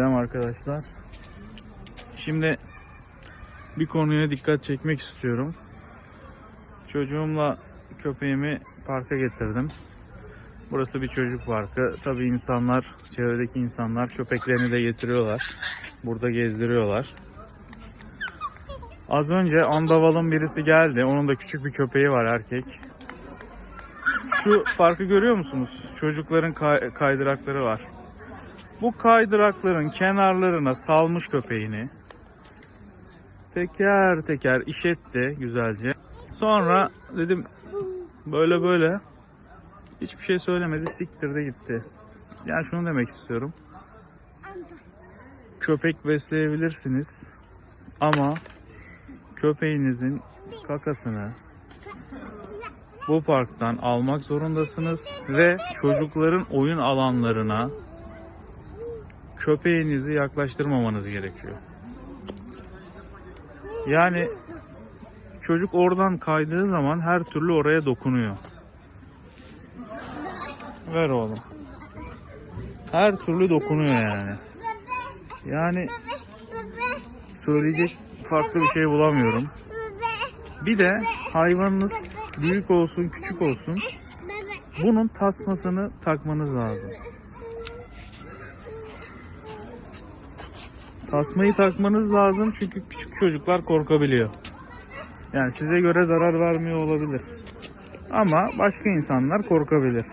Selam arkadaşlar. Şimdi bir konuya dikkat çekmek istiyorum. Çocuğumla köpeğimi parka getirdim. Burası bir çocuk parkı. Tabii insanlar, çevredeki insanlar köpeklerini de getiriyorlar. Burada gezdiriyorlar. Az önce andavalın birisi geldi. Onun da küçük bir köpeği var erkek. Şu parkı görüyor musunuz? Çocukların kay- kaydırakları var. Bu kaydırakların kenarlarına salmış köpeğini. Teker teker işetti güzelce. Sonra dedim böyle böyle hiçbir şey söylemedi siktirdi gitti. Yani şunu demek istiyorum. Köpek besleyebilirsiniz ama köpeğinizin kakasını bu parktan almak zorundasınız ve çocukların oyun alanlarına köpeğinizi yaklaştırmamanız gerekiyor. Yani çocuk oradan kaydığı zaman her türlü oraya dokunuyor. Ver oğlum. Her türlü dokunuyor yani. Yani söyleyecek farklı bir şey bulamıyorum. Bir de hayvanınız büyük olsun küçük olsun bunun tasmasını takmanız lazım. Tasmayı takmanız lazım çünkü küçük çocuklar korkabiliyor. Yani size göre zarar vermiyor olabilir. Ama başka insanlar korkabilir.